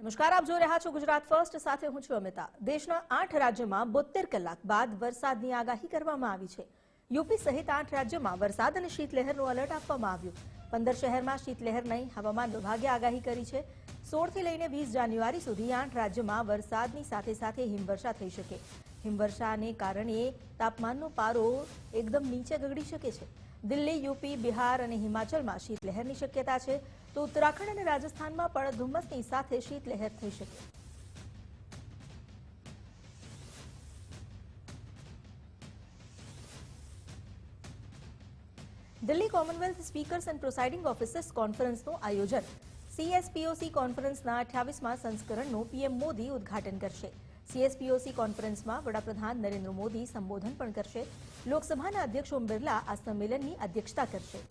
નમસ્કાર, આપ જોઈ રહ્યા છો ગુજરાત ફર્સ્ટ. સાથે હું છું અમિતા. દેશના આઠ રાજ્યમાં બોતેર કલાક બાદ વરસાદની આગાહી કરવામાં આવી છે. યુપી સહિત આઠ રાજ્યોમાં વરસાદ અને શીતલહેરનું એલર્ટ આપવામાં આવ્યું. પંદર શહેરમાં શીતલહેર નહીં, હવામાન વિભાગે આગાહી કરી છે. સોળથી લઈને વીસ જાન્યુઆરી સુધી આઠ રાજ્યમાં વરસાદની સાથે સાથે હિમવર્ષા થઈ શકે. હિમવર્ષાને કારણે તાપમાનનો પારો એકદમ નીચે ગગડી શકે છે. દિલ્હી, યુપી, બિહાર અને હિમાચલમાં શીતલહેરની શક્યતા છે. તો ઉત્તરાખંડ અને રાજસ્થાનમાં પણ ધુમ્મસની સાથે શીતલહેર થઈ શકે. Delhi Commonwealth speakers and presiding officers કોન્ફરન્સનું આયોજન. સીએસપીઓસી કોન્ફરન્સના અઠ્યાવીસમાં સંસ્કરણનું પીએમ મોદી ઉદ્ઘાટન કરશે. સીએસપીઓસી કોન્ફરન્સમાં વડાપ્રધાન નરેન્દ્ર મોદી સંબોધન પણ કરશે. લોકસભાના અધ્યક્ષ ઓમ બિરલા આ સંમેલનની અધ્યક્ષતા કરશે.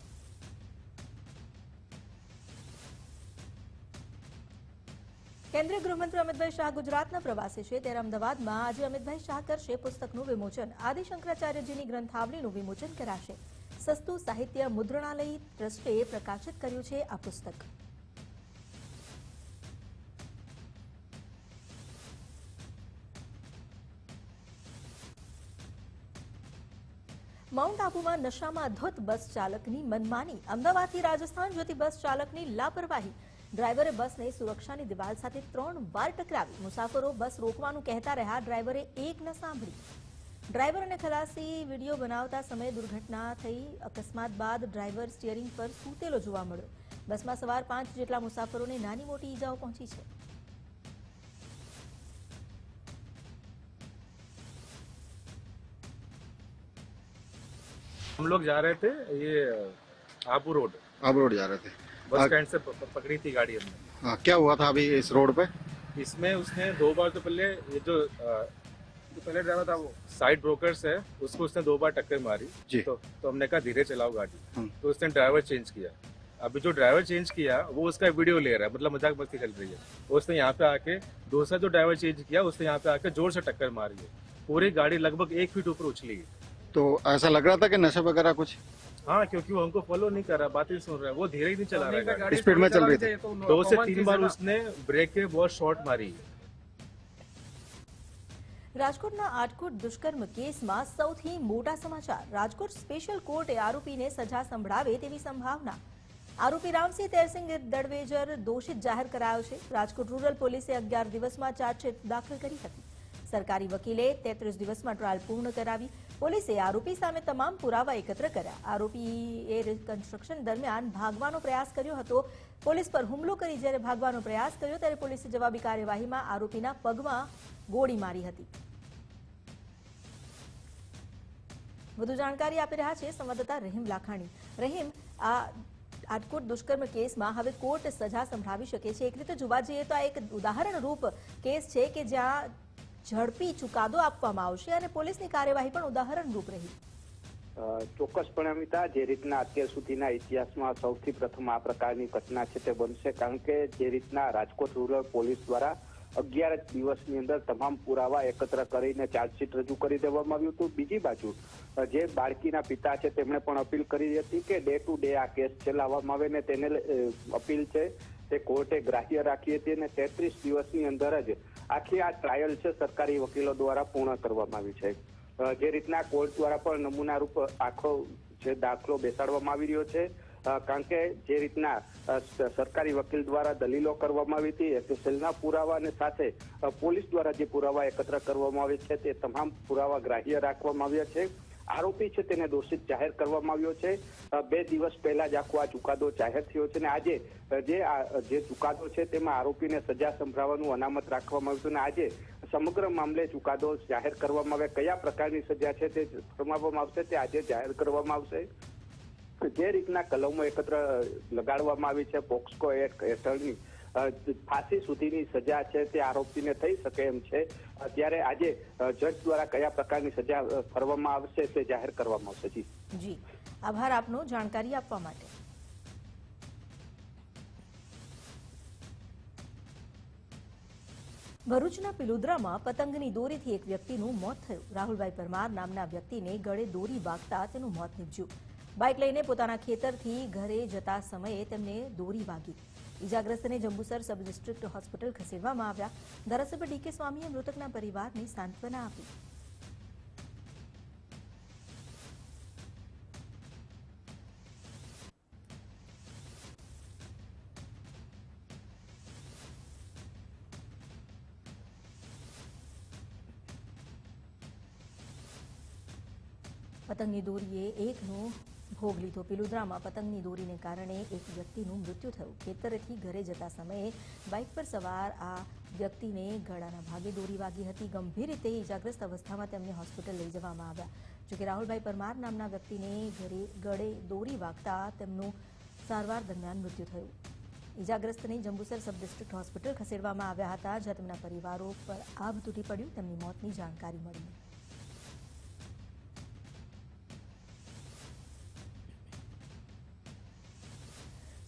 કેન્દ્રીય ગૃહમંત્રી અમિતભાઈ શાહ ગુજરાતના પ્રવાસે છે. ત્યારે અમદાવાદમાં આજે અમિતભાઈ શાહ કરશે પુસ્તકનું વિમોચન. આદિ શંકરાચાર્યજીની ગ્રંથાવલીનું વિમોચન કરાશે. સસ્તું સાહિત્ય મુદ્રણાલય ટ્રસ્ટે પ્રકાશિત કર્યું છે આ પુસ્તક. માઉન્ટ આબુમાં નશામાં ધોત બસ ચાલકની મનમાની. અમદાવાદથી રાજસ્થાન જતી બસ ચાલકની લાપરવાહી. ડ્રાઈવરે બસને સુરક્ષાની દિવાલ સાથે ત્રણ વાર ટકરાવી. મુસાફરો બસ રોકવાનું કહેતા રહ્યા, ડ્રાઈવરે એક ન સાંભળી. ડ્રાઈવર અને ખલાસી વીડિયો બનાવતા સમયે દુર્ઘટના થઈ. અકસ્માત બાદ ડ્રાઈવર સ્ટીયરિંગ પર સૂતેલો જોવા મળ્યો. બસમાં સવાર પાંચ જેટલા મુસાફરોને નાની મોટી ઈજાઓ પહોંચી છે. हम लोग जा रहे थे ये आबू रोड। आप रोड जा रहे थे। बस हाँ। स्टैंड से पकड़ी थी गाड़ी हमने। हाँ क्या हुआ था अभी इस रोड पे? इसमें उसने दो बार तो पहले ये जो जो पहले ड्राइवर था वो साइड ब्रोकर्स है उसको उसने दो बार टक्कर मारी। जी। तो, तो हमने कहा धीरे चलाओ गाड़ी। हम्म। तो उसने ड्राइवर चेंज किया। अभी जो ड्राइवर चेंज किया वो उसका वीडियो ले रहा है मतलब मज़ाक मस्ती चल रही है। उसने यहाँ पे आके दूसरा जो ड्राइवर चेंज किया उसने यहाँ पे आके ज़ोर से टक्कर मारी है। पूरी गाड़ी लगभग एक फीट ऊपर उछली है। तो ऐसा लग रहा था कि नशा वगैरह कुछ हाँ क्योंकि वो हमको फॉलो नहीं कर रहा बातें सुन रहा है वो धीरे ही नहीं चला रहा है गाड़ी। स्पीड में चल रही थी दो से तीन बार उसने ब्रेक के बहुत शॉर्ट मारी है રાજકોટના આટકોટ દુષ્કર્મ કેસમાં સૌથી મોટા સમાચાર રાજકોટ સ્પેશિયલ કોર્ટે આરોપીને સજા સંભળાવે તેવી સંભાવના આરોપી રામસિંહ તેરસિંહ દડવેજર દોષિત જાહેર કરાયો છે રાજકોટ રૂરલ પોલીસે અગિયાર દિવસમાં ચાર્જશીટ દાખલ કરી હતી સરકારી વકીલે તેત્રીસ દિવસમાં ટ્રાયલ પૂર્ણ કરાવી પોલીસે આરોપી સામે તમામ પુરાવા એકત્ર કર્યા. આરોપીએ રિકન્સ્ટ્રક્શન દરમિયાન ભાગવાનો પ્રયાસ કર્યો હતો. પોલીસ પર હુમલો કરી જ્યારે ભાગવાનો પ્રયાસ કર્યો ત્યારે પોલીસે જવાબી કાર્યવાહીમાં આરોપીના પગમાં ગોળી મારી હતી. વધુ જાણકારી આપી રહ્યા છે સંવાદદાતા રહીમ લાખાણી. રહીમ, આ આજકોટ દુષ્કર્મ કેસમાં હવે કોર્ટ સજા સંભળાવી શકે છે. એક રીતે જોવા જઈએ તો આ એક ઉદાહરણ રૂપ કેસ છે કે જ્યાં ઝડપી ચુકાદો આપવામાં આવશે અને પોલીસની કાર્યવાહી પણ ઉદાહરણ રૂપ રહી ચોક્કસપણે અમિતા, જે રીતના અત્યાર સુધીના ઇતિહાસમાં સૌથી પ્રથમ આ પ્રકારની ઘટના છે તે બનશે, કારણ કે જે રીતના રાજકોટ રૂરલ પોલીસ દ્વારા અગિયાર દિવસની અંદર તમામ પુરાવા એકત્ર કરીને ચાર્જશીટ રજૂ કરી દેવામાં આવ્યું હતું. બીજી બાજુ જે બાળકીના પિતા છે, તેમણે પણ અપીલ કરી હતી કે ડે ટુ ડે આ કેસ ચલાવવામાં આવે ને તેને અપીલ છે તે કોર્ટે ગ્રાહ્ય રાખી હતી અને તેત્રીસ દિવસની અંદર જ આખી આ ટ્રાયલ છે સરકારી વકીલો દ્વારા પૂર્ણ કરવામાં આવી છે. જે રીતના કોર્ટ દ્વારા પણ નમૂનારૂપ આખો જે દાખલો બેસાડવામાં આવી રહ્યો છે કારણ કે જે રીતના સરકારી વકીલ દ્વારા દલીલો કરવામાં આવી હતી, એફએસએલના પુરાવા અને સાથે પોલીસ દ્વારા જે પુરાવા એકત્ર કરવામાં આવે છે, તે તમામ પુરાવા ગ્રાહ્ય રાખવામાં આવ્યા છે. આરોપી છે તેને દોષિત જાહેર કરવામાં આવ્યો છે. બે દિવસ પહેલા જ આખો આ ચુકાદો જાહેર થયો છે અને આજે જે જે ચુકાદો છે તેમાં આરોપીને સજા સંભળાવવાનું અનામત રાખવામાં આવ્યું અને આજે સમગ્ર મામલે ચુકાદો જાહેર કરવામાં આવે કયા પ્રકારની સજા છે તે ફરમાવવામાં આવશે તે આજે જાહેર કરવામાં આવશે. જે રીતના કલમો એકત્ર લગાડવામાં આવી છે, પોક્સકો એક્ટ હેઠળની ફાંસી સુધીની સજા છે તે આરોપીને થઈ શકે એમ છે. ત્યારે આજે જજ દ્વારા કયા પ્રકારની સજા ફરવામાં આવશે તે જાહેર કરવામાં આવશે. જી. જી. આભાર આપનો જાણકારી આપવા માટે. ભરૂચના પિલુદ્રામાં પતંગની દોરીથી એક વ્યક્તિનું મોત થયું. રાહુલભાઈ પરમાર નામના વ્યક્તિને ગળે દોરી વાગતા તેનું મોત નીપજ્યું. બાઇક લઈને પોતાના ખેતરથી ઘરે જતા સમયે તેમને દોરી વાગી. ઇજાગ્રસ્તને જંબુસર સબ ડિસ્ટ્રિક્ટ હોસ્પિટલ ખસેડવામાં આવ્યા. ધારાસભ્ય ડીકે સ્વામીએ મૃતકના પરિવારને સાંત્વના આપી. પતંગની દોરીએ એકનો ભોગ લીધો પિલુદ્રામાં પતંગની દોરીને કારણે એક વ્યક્તિનું મૃત્યુ થયું. ખેતરેથી ઘરે જતા સમયે બાઇક પર સવાર આ વ્યક્તિને ગળાના ભાગે દોરી વાગી હતી. ગંભીર રીતે ઇજાગ્રસ્ત અવસ્થામાં તેમને હોસ્પિટલ લઈ જવામાં આવ્યા. જોકે રાહુલભાઈ પરમાર નામના વ્યક્તિને ઘરે ગળે દોરી વાગતા તેમનું સારવાર દરમિયાન મૃત્યુ થયું. ઇજાગ્રસ્તને જંબુસર સબ ડિસ્ટ્રિક્ટ હોસ્પિટલ ખસેડવામાં આવ્યા હતા. જ્યાં તેમના પરિવારો પર આભ તૂટી પડ્યું. તેમની મોતની જાણકારી મળી.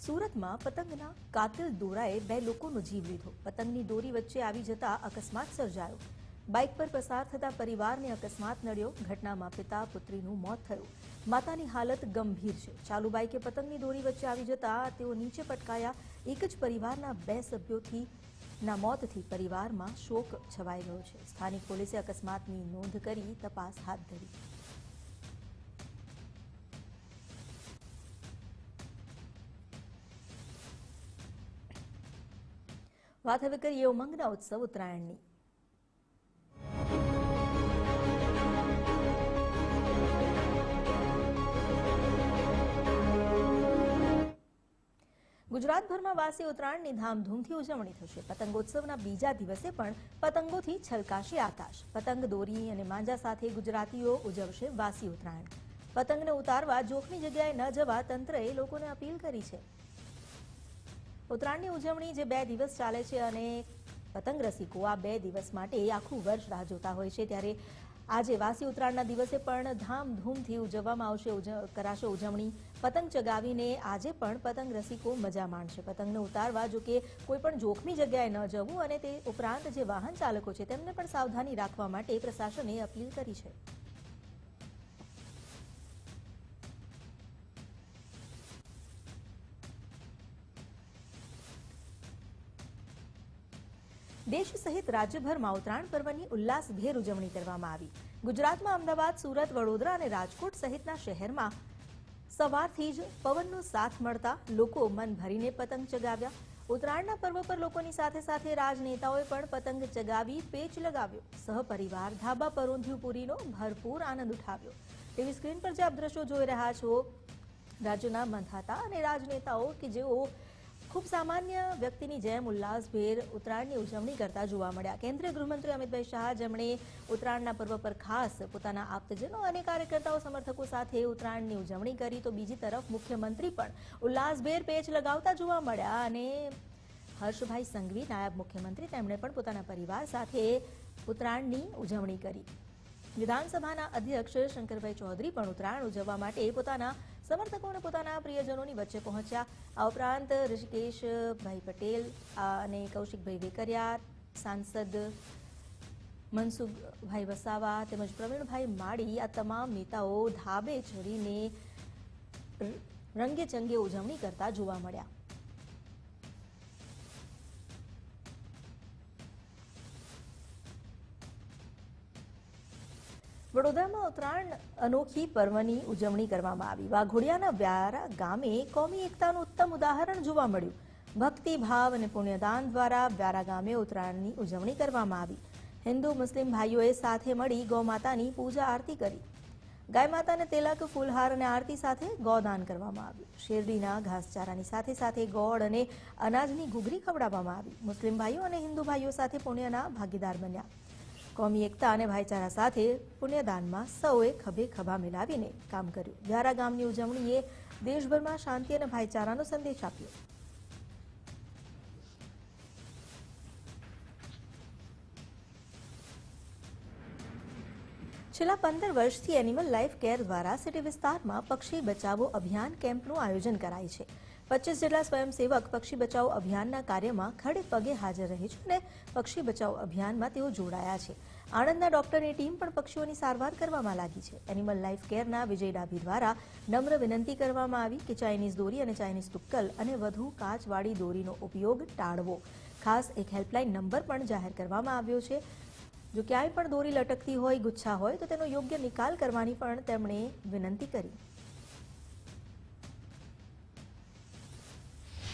સુરતમાં પતંગના કાતિલ દોરાએ બે લોકોનો જીવ લીધો. પતંગની દોરી વચ્ચે આવી જતા અકસ્માત સર્જાયો. બાઇક પર પસાર થતા પરિવારને અકસ્માત નડ્યો. ઘટનામાં પિતા, પુત્રીનું મોત થયું. માતાની હાલત ગંભીર છે. ચાલુ બાઇકે પતંગની દોરી વચ્ચે આવી જતા તેઓ નીચે પટકાયા. એક જ પરિવારના બે સભ્યોથી ના મોતથી પરિવારમાં શોક છવાઈ ગયો છે. સ્થાનિક પોલીસે અકસ્માતની નોંધ કરી તપાસ હાથ ધરી. વાત હવે કરીએ ઉમંગના ઉત્સવ ઉત્તરાયણની ગુજરાતભરમાં વાસી ઉત્તરાયણની ધામધૂમથી ઉજવણી થશે પતંગોત્સવના બીજા દિવસે પણ પતંગોથી છલકાશે આકાશ પતંગ દોરી અને માંજા સાથે ગુજરાતીઓ ઉજવશે વાસી ઉત્તરાયણ પતંગને ઉતારવા જોખમી જગ્યાએ ન જવા તંત્રએ લોકોને અપીલ કરી છે ઉત્તરાયણની ઉજવણી જે બે દિવસ ચાલે છે અને પતંગ રસિકો આ બે દિવસ માટે આખું વર્ષ રાહ જોતા હોય છે. ત્યારે આજે વાસી ઉત્તરાયણના દિવસે પણ ધામધૂમથી ઉજવવામાં આવશે કરાશે ઉજવણી. પતંગ ચગાવીને આજે પણ પતંગ રસિકો મજા માણશે. પતંગને ઉતારવા જો કે કોઈ પણ જોખમી જગ્યાએ ન જવું અને તે ઉપરાંત જે વાહન ચાલકો છે તેમને પણ સાવધાની રાખવા માટે પ્રશાસને અપીલ કરી છે. દેશ સહિત રાજ્યભરમાં ઉત્તરાયણ પર્વની ઉલ્લાસભેર ઉજવણી કરવામાં આવી. ગુજરાતમાં અમદાવાદ, સુરત, વડોદરા અને રાજકોટ સહિતના શહેરમાં સવારથી જ પવનનો સાથ મળતા લોકો મન ભરીને પતંગ ચગાવ્યા. ઉત્તરાયણના પર્વ પર લોકોની સાથે સાથે રાજનેતાઓએ પણ પતંગ ચગાવી પેચ લગાવ્યો. સહપરિવાર ધાબા પર પૂરીનો ભરપૂર આનંદ ઉઠાવ્યો. તેવી સ્ક્રીન પર જે આપ દ્રશ્યો જોઈ રહ્યા છો, રાજ્યના મંથાતા અને રાજનેતાઓ કે જેઓ ખૂબ સામાન્ય વ્યક્તિની જેમ ઉલ્લાસભેર ઉત્તરાયણની ઉજવણી કરતા જોવા મળ્યા. કેન્દ્રીય ગૃહમંત્રી અમિતભાઈ શાહ જેમણે ઉત્તરાયણના પર્વ પર ખાસ પોતાના આપ્તજનો અને કાર્યકર્તાઓ, સમર્થકો સાથે ઉત્તરાયણની ઉજવણી કરી, તો બીજી તરફ મુખ્યમંત્રી પણ ઉલ્લાસભેર પેચ લગાવતા જોવા મળ્યા અને હર્ષભાઈ સંઘવી, નાયબ મુખ્યમંત્રી, તેમણે પણ પોતાના પરિવાર સાથે ઉત્તરાયણની ઉજવણી કરી. વિધાનસભાના અધ્યક્ષ શંકરભાઈ ચૌધરી પણ ઉત્તરાયણ ઉજવવા માટે પોતાના સમર્થકો અને પોતાના પ્રિયજનોની વચ્ચે પહોંચ્યા. આ ઉપરાંત ઋષિકેશભાઈ પટેલ અને કૌશિકભાઈ વેકરિયા સાંસદ મનસુખભાઈ વસાવા તેમજ પ્રવીણભાઈ માળી, આ તમામ નેતાઓ ધાબે ચડીને રંગે ચંગે ઉજવણી કરતા જોવા મળ્યા. વડોદરામાં ઉત્તરાયણ અનોખી પર્વની ઉજવણી કરવામાં આવી. વાઘોડિયાના વ્યારા ગામે કોમી એકતાનું ઉત્તમ ઉદાહરણ જોવા મળ્યું. ભક્તિ, ભાવ અને પુણ્યદાન દ્વારા વ્યારા ગામે ઉત્તરાયણની ઉજવણી કરવામાં આવી. હિન્દુ, મુસ્લિમ ભાઈઓએ સાથે મળી ગૌમાતાની પૂજા આરતી કરી. ગાય માતાને તેલક, ફૂલહાર અને આરતી સાથે ગૌદાન કરવામાં આવ્યું. શેરડીના ઘાસચારાની સાથે સાથે ગોળ અને અનાજની ઘૂઘરી ખવડાવવામાં આવી. મુસ્લિમ ભાઈઓ અને હિન્દુ ભાઈઓ સાથે પુણ્યના ભાગીદાર બન્યા. કોમી એકતા અને ભાઈચારા સાથે પુણ્યદાનમાં સૌએ ખભે ખભા મિલાવીને કામ કર્યું. વ્યારા ગામની ઉજવણીએ દેશભરમાં શાંતિ અને ભાઈચારાનો સંદેશ આપ્યો. છેલ્લા પંદર વર્ષથી એનિમલ લાઈફ કેર દ્વારા સિટી વિસ્તારમાં પક્ષી બચાવો અભિયાન કેમ્પનું આયોજન કરાય છે. પચીસ જેટલા સ્વયંસેવક પક્ષી બચાવ અભિયાનના કાર્યમાં ખડે પગે હાજર રહે છે અને પક્ષી બચાવ અભિયાનમાં તેઓ જોડાયા છે. આણંદના ડોક્ટરની ટીમ પણ પક્ષીઓની સારવાર કરવામાં લાગી છે. એનિમલ લાઈફ કેરના વિજય ડાભી દ્વારા નમ્ર વિનંતી કરવામાં આવી કે ચાઇનીઝ દોરી અને ચાઇનીઝ તુક્કલ અને વધુ કાચવાળી દોરીનો ઉપયોગ ટાળવો. ખાસ એક હેલ્પલાઇન નંબર પણ જાહેર કરવામાં આવ્યો છે. જો ક્યાંય પણ દોરી લટકતી હોય, ગુચ્છા હોય, તો તેનો યોગ્ય નિકાલ કરવાની પણ તેમણે વિનંતી કરી.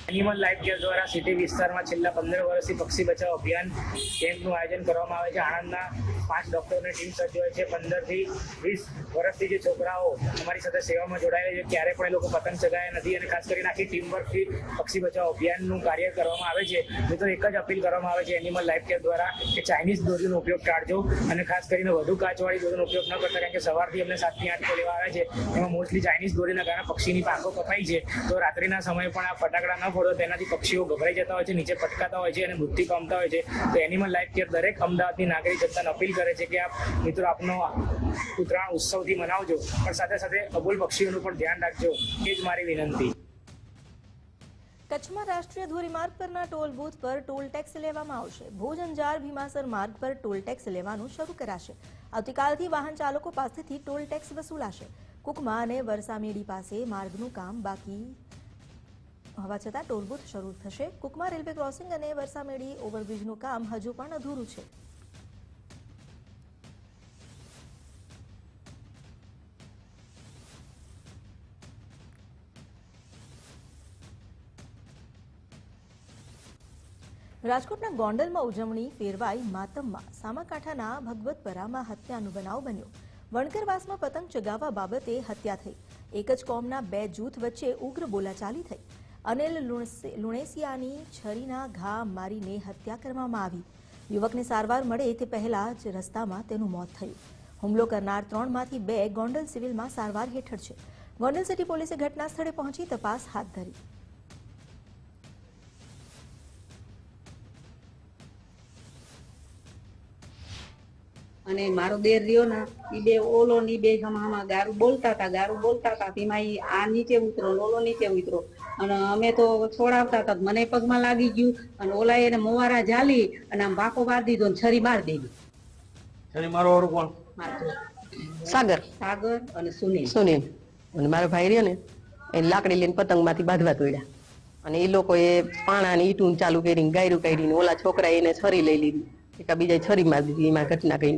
એનિમલ લાઈફ કેર દ્વારા સિટી વિસ્તારમાં છેલ્લા પંદર વર્ષથી પક્ષી બચાવ અભિયાન કેમ્પનું આયોજન કરવામાં આવે છે. આણંદના પાંચ ડોક્ટરોની ટીમ સજ્જ હોય છે. પંદરથી વીસ વર્ષથી જે છોકરાઓ અમારી સાથે સેવામાં જોડાયેલા છે, ક્યારે પણ એ લોકો પતંગ ચગાયા નથી અને ખાસ કરીને આખી ટીમ વર્કથી પક્ષી બચાવ અભિયાનનું કાર્ય કરવામાં આવે છે. મિત્રો, એક જ અપીલ કરવામાં આવે છે એનિમલ લાઈફ કેર દ્વારા કે ચાઇનીઝ દોરીનો ઉપયોગ ટાળજો અને ખાસ કરીને વધુ કાચવાળી દોરીનો ઉપયોગ ન કરતા કારણ કે સવારથી અમને સાતથી આઠ લેવા આવે છે. એમાં મોસ્ટલી ચાઇનીઝ દોરીના કારણે પક્ષીની પાંખો કપાઈ છે. તો રાત્રિના સમયે પણ આ ફટાકડા ન ફોડો તેનાથી પક્ષીઓ ગભરાઈ જતા હોય છે, નીચે પટકાતા હોય છે અને મૃત્યુ પામતા હોય છે. તો એનિમલ લાઈફ કેર દરેક અમદાવાદની નાગરિક જનતાને અપીલ કરે છે કે આપ મિત્રો આપનો ઉત્તરાયણ ઉત્સવથી મનાવજો, પણ સાથે સાથે અબોલ પક્ષીઓનું પણ ધ્યાન રાખજો. એ જ મારી વિનંતી. કચ્છમાં રાષ્ટ્રીય ધોરીમાર્ગ પરના ટોલ બૂથ પર ટોલ ટેક્સ લેવામાં આવશે. ભુજ અંજાર ભીમાસર માર્ગ પર ટોલ ટેક્સ લેવાનું શરૂ કરાશે. આવતીકાલથી વાહન ચાલકો પાસેથી ટોલ ટેક્સ વસૂલાશે. કુકમા અને વરસામેડી પાસે માર્ગનું કામ બાકી હોવા છતાં ટોલબૂથ શરૂ થશે. કુકમા રેલવે ક્રોસિંગ અને વરસામેડી ઓવરબ્રિજનું કામ હજુ પણ અધૂરું છે. રાજકોટના ગોંડલમાં ઉજવણી ફેરવાઈ માતમમાં. સામાકાંઠાના ભગવતપરામાં હત્યાનો બનાવ બન્યો. વણકરવાસમાં પતંગ ચગાવવા બાબતે હત્યા થઈ. એક જ કોમના બે જૂથ વચ્ચે ઉગ્ર બોલાચાલી થઈ. અનિલ લુણસે- લુણેસિયાની છરીના ઘા મારીને હત્યા કરવામાં આવી. યુવકને સારવાર મળે તે પહેલા જ રસ્તામાં તેનું મોત થયું. હુમલો કરનાર ત્રણમાંથી બે ગોંડલ સિવિલમાં સારવાર હેઠળ છે. ગોંડલ સિટી પોલીસે ઘટના સ્થળે પહોંચી તપાસ હાથ ધરી. અને મારો દેર રહ્યો ને એ બે ઓલો ને બે હમામાં ગારું બોલતા હતા, ગારું બોલતા હતા. તેમાં આ નીચે ઉતરો ઓલો નીચે ઉતરો અને અમે તો છોડાવતા હતા. મને પગમાં લાગી ગયું અને ઓલા એને મોવારા જાલી અને આમ બાકો બાર દીધો ને છરી મારી દીધી. છરી મારો વાળું કોણ? સાગર. સાગર અને સુનિલ. સુનિલ. અને મારો ભાઈ રહ્યો ને એ લાકડી લઈને પતંગમાંથી બાંધવા તોડ્યા. અને એ લોકો એ પાણા ને ઈટું ચાલુ કરીને ગાયરું કાઢીને ઓલા છોકરા એને છરી લઈ લીધી. એક બીજા છરી મારી દીધી એમાં ઘટના કઈ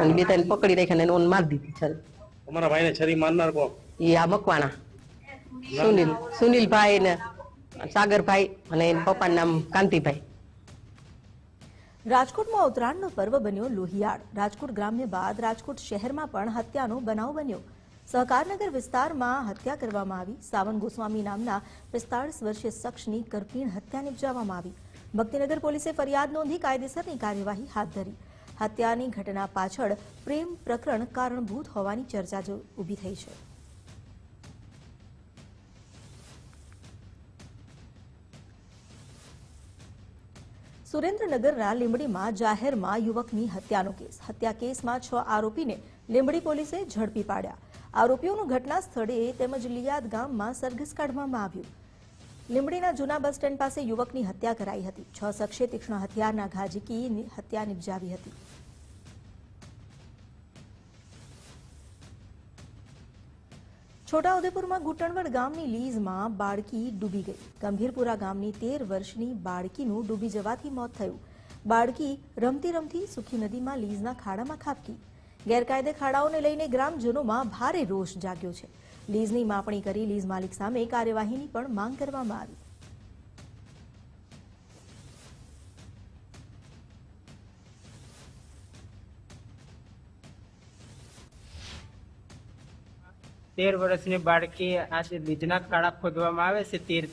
અને બે ત્રણ પકડી રાખ્યા ને એને ઓન મારી દીધી છરી. તમારા ભાઈને છરી મારનાર કોણ? એ આ મકવાણા. સુનિલ સુનિલભાઈ ને સાગરભાઈ અને પપ્પાનું નામ કાંતિભાઈ. રાજકોટમાં ઉત્તરાયણનો પર્વ બન્યો લોહિયાળ. રાજકોટ ગ્રામ્ય બાદ રાજકોટ શહેરમાં પણ હત્યાનો બનાવ બન્યો. સહકારનગર વિસ્તારમાં હત્યા કરવામાં આવી. સાવન ગોસ્વામી નામના પિસ્તાળીસ વર્ષીય શખ્સની કરપીણ હત્યા નિપજાવવામાં આવી. ભક્તિનગર પોલીસે ફરિયાદ નોંધી કાયદેસરની કાર્યવાહી હાથ ધરી. હત્યાની ઘટના પાછળ પ્રેમ પ્રકરણ કારણભૂત હોવાની ચર્ચા ઊભી થઈ છે. સુરેન્દ્રનગરના લીંબડીમાં જાહેરમાં યુવકની હત્યાનો કેસ. હત્યા કેસમાં છ આરોપીને લીંબડી પોલીસે ઝડપી પાડ્યા. આરોપીઓનું ઘટના સ્થળે તેમજ લિયાદ ગામમાં સરઘસ કાઢવામાં આવ્યું. લીંબડીના જૂના બસ સ્ટેન્ડ પાસે યુવકની હત્યા કરાઈ હતી. છ શખ્સે તીક્ષ્ણ હથિયારના ઘા હત્યા નિપજાવી હતી. છોટાઉદેપુરમાં ઘૂંટણવડ ગામની લીઝમાં બાળકી ડૂબી ગઈ. ગંભીરપુરા ગામની તેર વર્ષની બાળકીનું ડૂબી જવાથી મોત થયું. બાળકી રમતી રમતી સુખી નદીમાં લીઝના ખાડામાં ખાબકી. ગેરકાયદે ખાડાઓને લઈને ગ્રામજનોમાં ભારે રોષ જાગ્યો છે. લીઝની માપણી કરી લીઝ માલિક સામે કાર્યવાહીની પણ માંગ કરવામાં આવી. તેર વર્ષની બાળકી આ લીજના ખાડા ખોદવામાં આવે છે તેર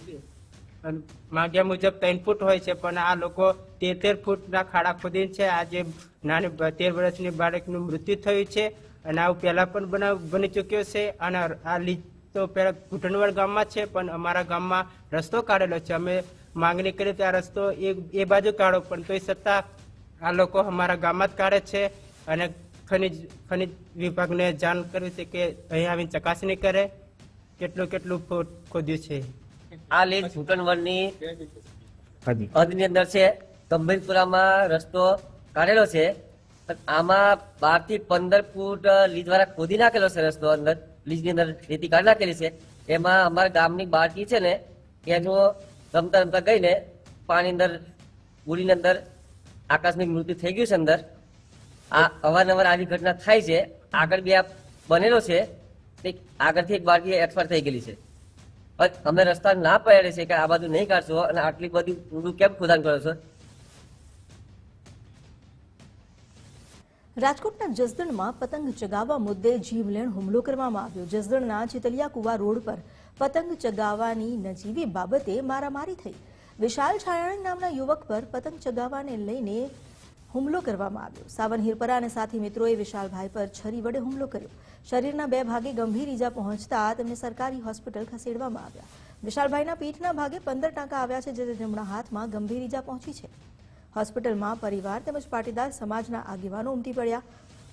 માગ્યા મુજબ ત્રણ ફૂટ હોય છે, પણ આ લોકો તેર તેર ફૂટના ખાડા ખોદી છે. આ જે નાની તેર વર્ષની બાળકનું મૃત્યુ થયું છે અને આવું પહેલાં પણ બનાવ, બની ચૂક્યો છે. અને આ લીજ તો પહેલા ઘૂંટણવાડ ગામમાં છે, પણ અમારા ગામમાં રસ્તો કાઢેલો છે. અમે માંગણી કરી તો આ રસ્તો એ એ બાજુ કાઢો, પણ તોય છતાં આ લોકો અમારા ગામમાં જ કાઢે છે. અને ખનિજ ખનિજ વિભાગને જાણ કરવી છે કે અહીં આવીને ચકાસણી કરે કેટલું કેટલું ખોદ્યું છે. આ લીડ ઘૂંટણવડની હદની અંદર છે ગંભીરપુરામાં રસ્તો કાઢેલો છે પણ આમાં બારથી પંદર ફૂટ લીજ દ્વારા ખોદી નાખેલો છે રસ્તો અંદર લીજની અંદર રેતી કાઢી નાખેલી છે. એમાં અમારા ગામની બાળકી છે ને એનું રમતા રમતા ગઈને પાણી અંદર ગુડીની અંદર આકાશની મૃત્યુ થઈ ગયું છે અંદર આ અવારનવાર આવી ઘટના થાય છે. આગળ બી આ બનેલો છે. આગળથી એક બાળકી એક્સપાયર થઈ ગયેલી છે. અમે રસ્તા ના પડે છે કે આ બાજુ નહીં કાઢશો અને આટલી બધી ઊંડું કેમ ખોદાણ કરો છો? રાજકોટના જસદણમાં પતંગ ચગાવવા મુદ્દે જીવલેણ હુમલો કરવામાં આવ્યો. જસદણના ચિતલિયા કુવા રોડ પર પતંગ ચગાવવાની નજીવી બાબતે મારામારી થઈ. વિશાલ છાયાણી નામના યુવક પર પતંગ ચગાવવાને લઈને હુમલો કરવામાં આવ્યો. સાવન હિરપરા અને સાથી મિત્રોએ વિશાલભાઈ પર છરી વડે હુમલો કર્યો. શરીરના બે ભાગે ગંભીર ઈજા પહોંચતા તેમને સરકારી હોસ્પિટલ ખસેડવામાં આવ્યા. વિશાલભાઈના પીઠના ભાગે પંદર ટાંકા આવ્યા છે જ્યારે તેમના હાથમાં ગંભીર ઈજા પહોંચી છે. હોસ્પિટલમાં પરિવાર તેમજ પાટીદાર સમાજના આગેવાનો ઉમટી પડ્યા.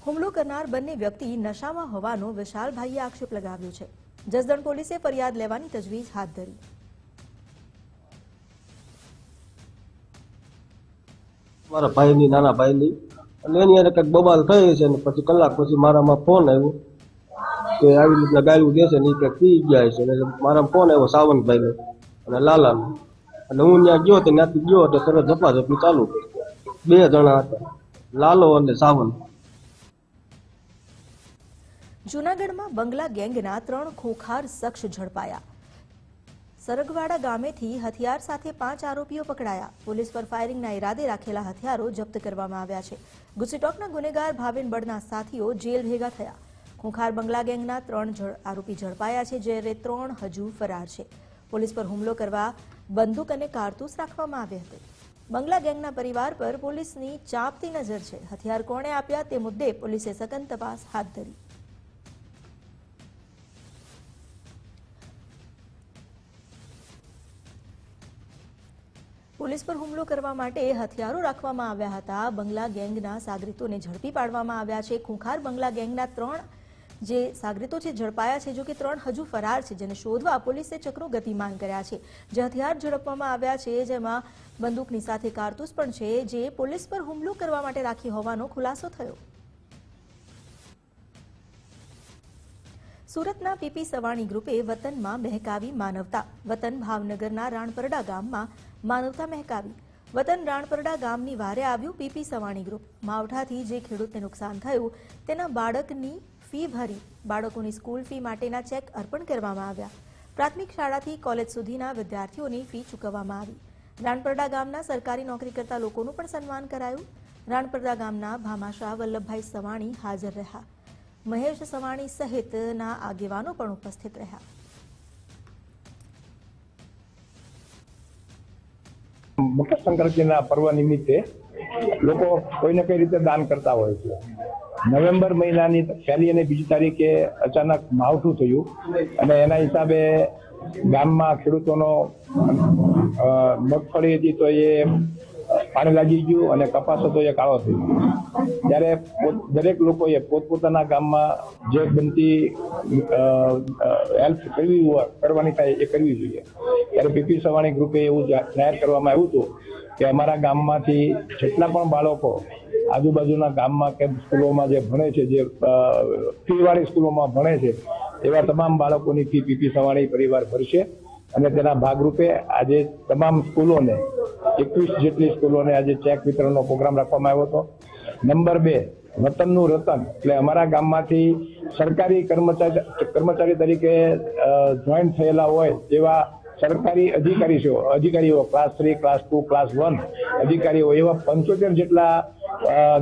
હુમલો કરનાર બંને વ્યક્તિ નશામાં હોવાનો વિશાલભાઈએ આક્ષેપ લગાવ્યો છે. જસદણ પોલીસે ફરિયાદ લેવાની તજવીજ હાથ ધરી. મારા ભાઈની, નાના ભાઈની. અને એની અંદર કંઈક બબાલ થઈ છે ને પછી કલાક પછી મારામાં ફોન આવ્યો કે આવી રીતના ગાયલું દેશે ને એ કંઈક પી ગયા છે એટલે મારા ફોન આવ્યો સાવંતભાઈનો અને લાલાનો. અને હું ત્યાં ગયો તો ત્યાંથી ગયો એટલે તરત ઝપાઝપી ચાલુ બે જણા હતા, લાલો અને સાવંત. જૂનાગઢમાં બંગલા ગેંગના ત્રણ ખોખાર શખ્સ ઝડપાયા. સરગવાડા ગામેથી હથિયાર સાથે પાંચ આરોપીઓ પકડાયા. પોલીસ પર ફાયરિંગના ઈરાદે રાખેલા હથિયારો જપ્ત કરવામાં આવ્યા છે. ગુસીટોકના ગુનેગાર ભાવિન બળના સાથીઓ જેલ ભેગા થયા. ખુંખાર બંગલા ગેંગના ત્રણ આરોપી ઝડપાયા છે, જ્યારે ત્રણ હજુ ફરાર છે. પોલીસ પર હુમલો કરવા બંદૂક અને કારતૂસ રાખવામાં આવી હતી. બંગલા ગેંગના પરિવાર પર પોલીસની ચાંપતી નજર છે. હથિયાર કોણે આપ્યા તે મુદ્દે પોલીસે સઘન તપાસ હાથ ધરી. પોલીસ પર હુમલો કરવા માટે હથિયારો રાખવામાં આવ્યા હતા. બંગલા ગેંગના સાગરીતોને ઝડપી પાડવામાં આવ્યા છે. ખુંખાર બંગલા ગેંગના ત્રણ જે સાગરીતો છે, ઝડપાયા છે, જો કે ત્રણ હજુ ફરાર છે, જેને શોધવા પોલીસે ચક્રો ગતિમાન કર્યા છે. જે હથિયાર ઝડપવામાં આવ્યા છે, જેમાં બંદૂકની સાથે કારતૂસ પણ છે. જે પોલીસ પર હુમલો કરવા માટે રાખી હોવાનો ખુલાસો થયો. સુરતના પીપી સવાણી ગ્રુપે વતનમાં મહેકાવી માનવતા. વતન ભાવનગરના રાણપરડા ગામમાં માનવતા મહેકાવી. વતન રાણપરડા ગામની વારે આવ્યું પીપી સવાણી ગ્રુપ. માવઠાથી જે ખેડૂતને નુકસાન થયું, તેના બાળકની ફી ભરી, બાળકોની સ્કૂલ ફી માટેના ચેક અર્પણ કરવામાં આવ્યા. પ્રાથમિક શાળાથી કોલેજ સુધીના વિદ્યાર્થીઓની ફી ચૂકવવામાં આવી. રાણપરડા ગામના સરકારી નોકરી કરતા લોકોનું પણ સન્માન કરાયું. રાણપરડા ગામના ભામાશાહ વલ્લભભાઈ સવાણી હાજર રહ્યા. મહેશ સવાણી સહિતના આગેવાનો પણ ઉપસ્થિત રહ્યા. મકર સંક્રાંતિના પર્વ નિમિત્તે લોકો કોઈને કઈ રીતે દાન કરતા હોય છે? નવેમ્બર મહિનાની પહેલી અને બીજી તારીખે અચાનક માવઠું થયું અને એના હિસાબે ગામમાં ખેડૂતોનો મગફળી હતી તો એ પાણી લાગી ગયું અને કપાસ હતો એ કાળો થઈ ગયો. ત્યારે દરેક લોકોએ પોતપોતાના ગામમાં જે બનતી હેલ્પ કરવી કરવાની થાય એ કરવી જોઈએ. ત્યારે પીપી સવાણી ગ્રુપે એવું જાહેર કરવામાં આવ્યું હતું કે અમારા ગામમાંથી જેટલા પણ બાળકો આજુબાજુના ગામમાં કે સ્કૂલોમાં જે ભણે છે, જે ફીવાળી સ્કૂલોમાં ભણે છે, એવા તમામ બાળકોની ફી પીપી સવાણી પરિવાર ભરશે અને તેના ભાગરૂપે આજે તમામ સ્કૂલોને એકવીસ જેટલી સ્કૂલોને આજે ચેક વિતરણનો પ્રોગ્રામ રાખવામાં આવ્યો હતો. નંબર બે, વતનનું રતન. એટલે અમારા ગામમાંથી સરકારી કર્મચારી કર્મચારી તરીકે જોઈન્ટ થયેલા હોય તેવા સરકારી અધિકારીઓ અધિકારીઓ class three class two class one અધિકારીઓ એવા પંચોતેર જેટલા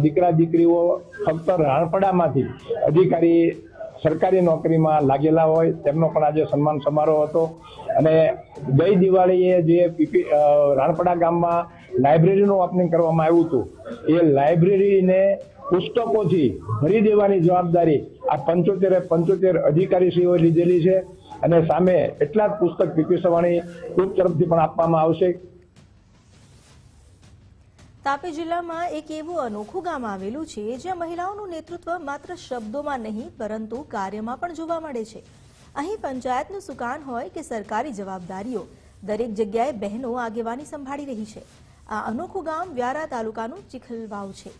દીકરા દીકરીઓ ફક્ત રાણપડામાંથી અધિકારી સરકારી નોકરીમાં લાગેલા હોય, તેમનો પણ આજે સન્માન સમારોહ હતો. અને ગઈ દિવાળીએ જે પીપી રાણપડા ગામમાં લાઇબ્રેરીનું ઓપનિંગ કરવામાં આવ્યું હતું, એ લાઇબ્રેરીને પુસ્તકોથી ભરી દેવાની જવાબદારી આ પંચોતેરે પંચોતેર અધિકારીશ્રીઓએ લીધેલી છે. અને સામે એટલા જ પુસ્તક પીપી સવાણી ગ્રુપ તરફથી પણ આપવામાં આવશે. તાપી જિલ્લામાં એક એવું અનોખું ગામ આવેલું છે જ્યાં મહિલાઓનું નેતૃત્વ માત્ર શબ્દોમાં નહીં, પરંતુ કાર્યમાં પણ જોવા મળે છે. અહીં પંચાયતનું સુકાન હોય કે સરકારી જવાબદારીઓ, દરેક જગ્યાએ બહેનો આગેવાની સંભાળી રહી છે. આ અનોખું ગામ વ્યારા તાલુકાનું ચીખલવાવ છે.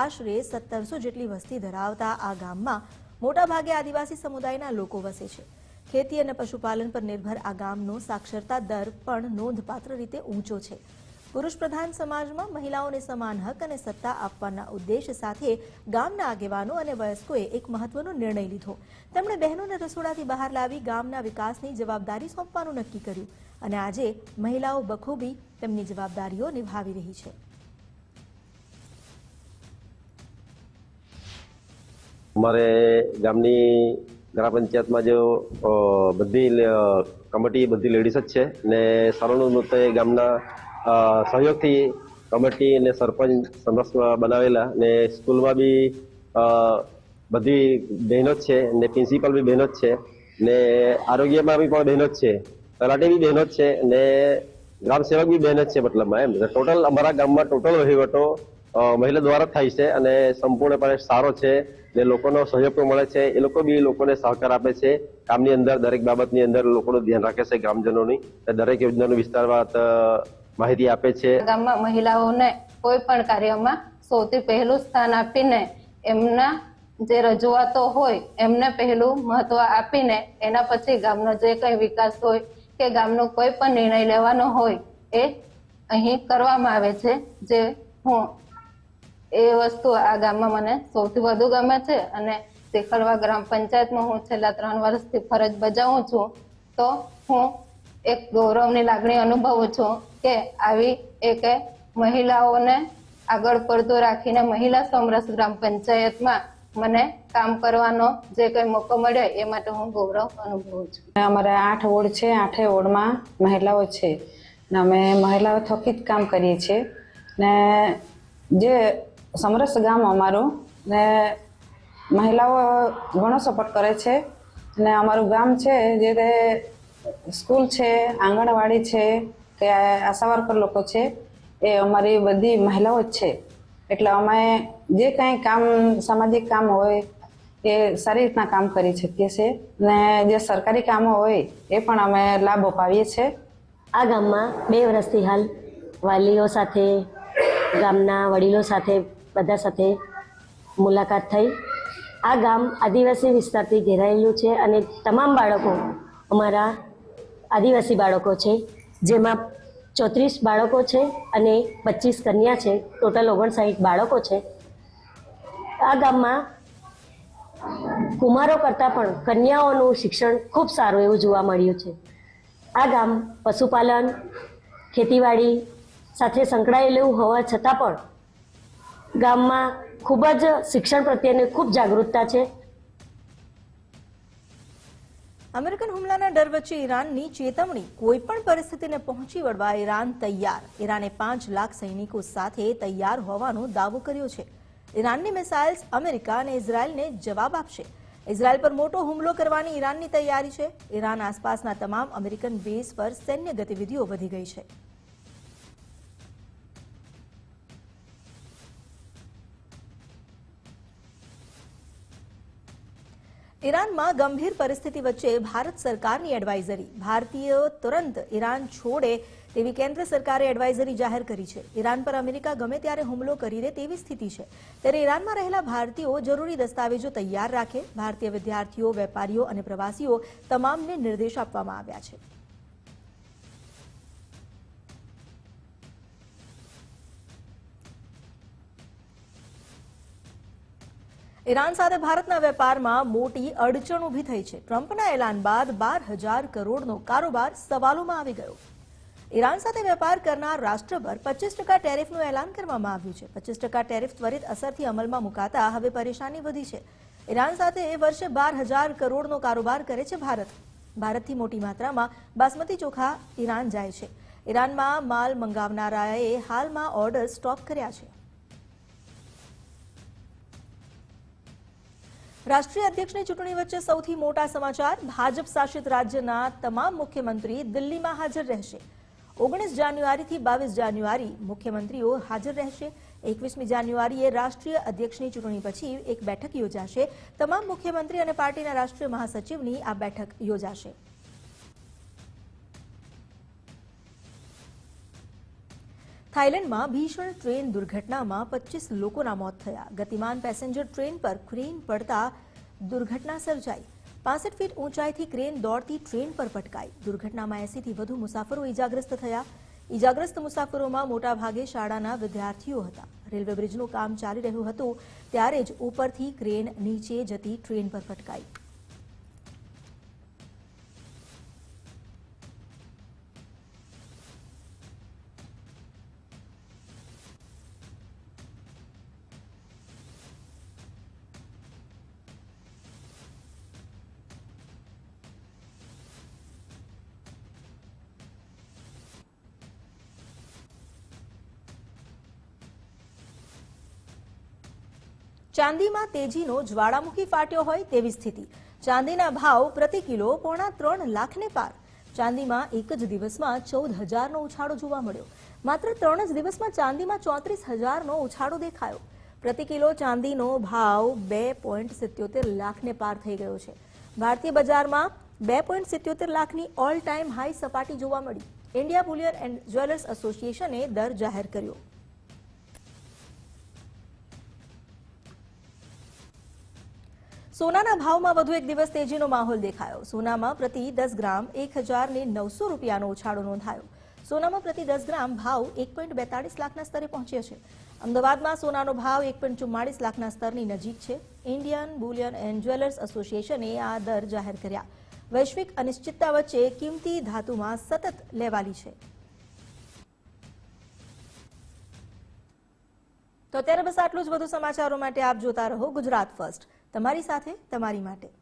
આશરે સત્તરસો જેટલી વસ્તી ધરાવતા આ ગામમાં મોટાભાગે આદિવાસી સમુદાયના લોકો વસે છે. ખેતી અને પશુપાલન પર નિર્ભર આ ગામનો સાક્ષરતા દર પણ નોંધપાત્ર રીતે ઊંચો છે. પુરુષ પ્રધાન સમાજમાં મહિલાઓને સમાન હક અને સત્તા આપવાના ઉદ્દેશ સાથે ગામના આગેવાનો અને વયસ્કોએ એક મહત્વનો નિર્ણય લીધો. તેમણે બહેનોને રસોડાથી બહાર લાવી ગામના વિકાસની જવાબદારી સોંપવાનું નક્કી કર્યું અને આજે મહિલાઓ બખૂબી તેમની જવાબદારીઓ નિભાવી રહી છે. અમારે ગામની ગ્રામ પંચાયતમાં જો બધી કમિટી બધી લેડીઝ જ છે ને સર્વાનુમતે ગામના અ, સહયોગથી કમિટી અને સરપંચ સમરસ બનાવેલા ને સ્કૂલમાં બી બધી બહેનો જ છે ને પ્રિન્સિપલ બી બહેનો જ છે ને આરોગ્યમાં બી પણ બહેનો જ છે. તલાટી બી બહેનો જ છે ને ગ્રામ સેવક બી બહેન જ છે મતલબમાં એમ. ટોટલ અમારા ગામમાં ટોટલ વહીવટો મહિલા દ્વારા થાય છે અને સંપૂર્ણપણે સારો છે ને લોકોનો સહયોગ પણ મળે છે. એ લોકો બી લોકોને સહકાર આપે છે. કામની અંદર દરેક બાબતની અંદર લોકોનું ધ્યાન રાખે છે ગ્રામજનોની. દરેક યોજનાનું વિસ્તારમાં અ, માહિતી આપે છે. ગામમાં મહિલાઓને કોઈ પણ કાર્યમાં સૌથી પહેલું સ્થાન આપીને એમના જે રજૂઆતો હોય, એમને પહેલું મહત્વ આપીને એના પછી ગામનો જે કંઈ વિકાસ હોય કે ગામનો કોઈ પણ નિર્ણય લેવાનો હોય, એ અહીં કરવામાં આવે છે. જે હું એ વસ્તુ આ ગામમાં મને સૌથી વધુ ગમે છે અને શેખરવા ગ્રામ પંચાયતમાં હું છેલ્લા ત્રણ વર્ષથી ફરજ બજાવું છું, તો હું એક ગૌરવની લાગણી અનુભવું છું કે આવી એક મહિલાઓને આગળ પડતું રાખીને મહિલા સમરસ ગ્રામ પંચાયતમાં મને કામ કરવાનો જે કંઈ મોકો મળ્યો એ માટે હું ગૌરવ અનુભવું છું. અમારે આઠ વોર્ડ છે, આઠે વોર્ડમાં મહિલાઓ છે. ને અમે મહિલાઓ થકી જ કામ કરીએ છીએ. ને જે સમરસ ગામ અમારું, ને મહિલાઓ ઘણો સપોર્ટ કરે છે. ને અમારું ગામ છે જે તે સ્કૂલ છે, આંગણવાડી છે, કે આશા વર્કર લોકો છે, એ અમારી બધી મહિલાઓ જ છે. એટલે અમે જે કાંઈ કામ, સામાજિક કામ હોય, એ સારી રીતના કામ કરી શકીએ છીએ. ને જે સરકારી કામો હોય, એ પણ અમે લાભ અપાવીએ છીએ. આ ગામમાં બે વર્ષથી હાલ વાલીઓ સાથે, ગામના વડીલો સાથે, બધા સાથે મુલાકાત થઈ. આ ગામ આદિવાસી વિસ્તારથી ઘેરાયેલું છે અને તમામ બાળકો અમારા આદિવાસી બાળકો છે, જેમાં ચોત્રીસ બાળકો છે અને પચીસ કન્યા છે, ટોટલ ઓગણસાઠ બાળકો છે. આ ગામમાં કુમારો કરતાં પણ કન્યાઓનું શિક્ષણ ખૂબ સારું એવું જોવા મળ્યું છે. આ ગામ પશુપાલન, ખેતીવાડી સાથે સંકળાયેલું હોવા છતાં પણ ગામમાં ખૂબ જ શિક્ષણ પ્રત્યેની ખૂબ જાગૃતતા છે. અમેરિકન હુમલાના ડર વચ્ચે ઈરાનની ચેતવણી કોઈ પણ પરિસ્થિતિને પહોંચી વળવા ઈરાન તૈયાર. ઈરાને પાંચ લાખ સૈનિકો સાથે તૈયાર હોવાનો દાવો કર્યો છે. ઈરાનની મિસાઇલ્સ અમેરિકા અને ઇઝરાયલને જવાબ આપશે. ઇઝરાયલ પર મોટો હુમલો કરવાની ઈરાનની તૈયારી છે. ઈરાન આસપાસના તમામ અમેરિકન બેઝ પર સૈન્ય ગતિવિધિઓ વધી ગઈ છે. ઈરાનમાં ગંભીર પરિસ્થિતિ વચ્ચે ભારત સરકારની એડવાઇઝરી ભારતીયો તુરંત ઈરાન છોડે તેવી કેન્દ્ર સરકારે એડવાઇઝરી જાહેર કરી છે. ઈરાન પર અમેરિકા ગમે ત્યારે હુમલો કરી દે તેવી સ્થિતિ છે. ત્યારે ઈરાનમાં રહેલા ભારતીયો જરૂરી દસ્તાવેજો તૈયાર રાખે. ભારતીય વિદ્યાર્થીઓ, વેપારીઓ અને પ્રવાસીઓ તમામને નિર્દેશ આપવામાં આવ્યા છે. ઈરાન સાથે ભારતના વેપારમાં મોટી અડચણ ઊભી થઈ છે. ટ્રમ્પના એલાન બાદ બાર હજાર કરોડનો કારોબાર સવાલોમાં આવી ગયો. ઈરાન સાથે વેપાર કરનાર રાષ્ટ્ર પર પચીસ ટકા ટેરિફનું એલાન કરવામાં આવ્યું છે. પચીસ ટકા ટેરિફ ત્વરિત અસરથી અમલમાં મુકાતા હવે પરેશાની વધી છે. ઈરાન સાથે એ વર્ષે બાર હજાર કરોડનો કારોબાર કરે છે ભારત. ભારતથી મોટી માત્રામાં બાસમતી ચોખા ઈરાન જાય છે. ઈરાનમાં માલ મંગાવનારાએ હાલમાં ઓર્ડર સ્ટોપ કર્યા છે. રાષ્ટ્રીય અધ્યક્ષની ચૂંટણી વચ્ચે સૌથી મોટા સમાચાર, ભાજપ શાસિત રાજ્યના તમામ મુખ્યમંત્રી દિલ્હીમાં હાજર રહેશે. ઓગણીસ જાન્યુઆરીથી બાવીસ જાન્યુઆરી મુખ્યમંત્રીઓ હાજર રહેશે. એકવીસમી જાન્યુઆરીએ રાષ્ટ્રીય અધ્યક્ષની ચૂંટણી પછી એક બેઠક યોજાશે. તમામ મુખ્યમંત્રી અને પાર્ટીના રાષ્ટ્રીય મહાસચિવની આ બેઠક યોજાશે. થાઇલેન્ડમાં ભીષણ ટ્રેન દુર્ઘટનામાં પચીસ લોકોના મોત થયા. ગતિમાન પેસેન્જર ટ્રેન પર ક્રેન પડતા દુર્ઘટના સર્જાઈ. પાસઠ ફીટ ઊંચાઈથી ક્રેન દોડતી ટ્રેન પર પટકાઈ દુર્ઘટનામાં એસીથી વધુ મુસાફરો ઇજાગ્રસ્ત થયા. ઇજાગ્રસ્ત મુસાફરોમાં મોટાભાગે શાળાના વિદ્યાર્થીઓ હતા. રેલવે બ્રિજનું કામ ચાલી રહ્યું હતું, ત્યારે જ ઉપરથી ક્રેન નીચે જતી ટ્રેન પર પટકાઈ ચાંદીમાં તેજીનો જ્વાળામુખી ફાટ્યો હોય તેવી સ્થિતિ. ચાંદીના ભાવ પ્રતિ કિલો પોણા ત્રણ લાખને પાર. ચાંદીમાં એક જ દિવસમાં ચૌદ હજારનો ઉછાળો જોવા મળ્યો. માત્ર ત્રણ જ દિવસમાં ચાંદીમાં ચોત્રીસ હજારનો ઉછાળો દેખાયો. પ્રતિ કિલો ચાંદીનો ભાવ બે પોઈન્ટ સિત્યોતેર લાખને પાર થઈ ગયો છે. ભારતીય બજારમાં બે પોઈન્ટ સિત્યોતેર લાખની ઓલ ટાઈમ હાઈ સપાટી જોવા મળી. ઇન્ડિયા બુલિયર એન્ડ જ્વેલર્સ એસોસિએશને દર જાહેર કર્યો. સોનાના ભાવમાં વધુ એક દિવસ તેજીનો માહોલ દેખાયો. સોનામાં પ્રતિ દસ ગ્રામ એક હજાર ને નવસો રૂપિયાનો ઉછાળો નોંધાયો. સોનામાં પ્રતિ દસ ગ્રામ ભાવ એક પોઈન્ટ બેતાળીસ લાખના સ્તરે પહોંચ્યો છે. અમદાવાદમાં સોનાનો ભાવ એક પોઈન્ટ ચુમ્માળીસ લાખના સ્તરની નજીક છે. ઇન્ડિયન બુલિયન એન્ડ જ્વેલર્સ એસોસિએશને આ દર જાહેર કર્યા. વૈશ્વિક અનિશ્ચિતતા વચ્ચે કિંમતી ધાતુમાં સતત લેવાલી છે. તો અત્યારે બસ આટલું જ. વધુ સમાચારો માટે આપ જોતા રહો ગુજરાત ફર્સ્ટ. તમારી સાથે તમારી માટે.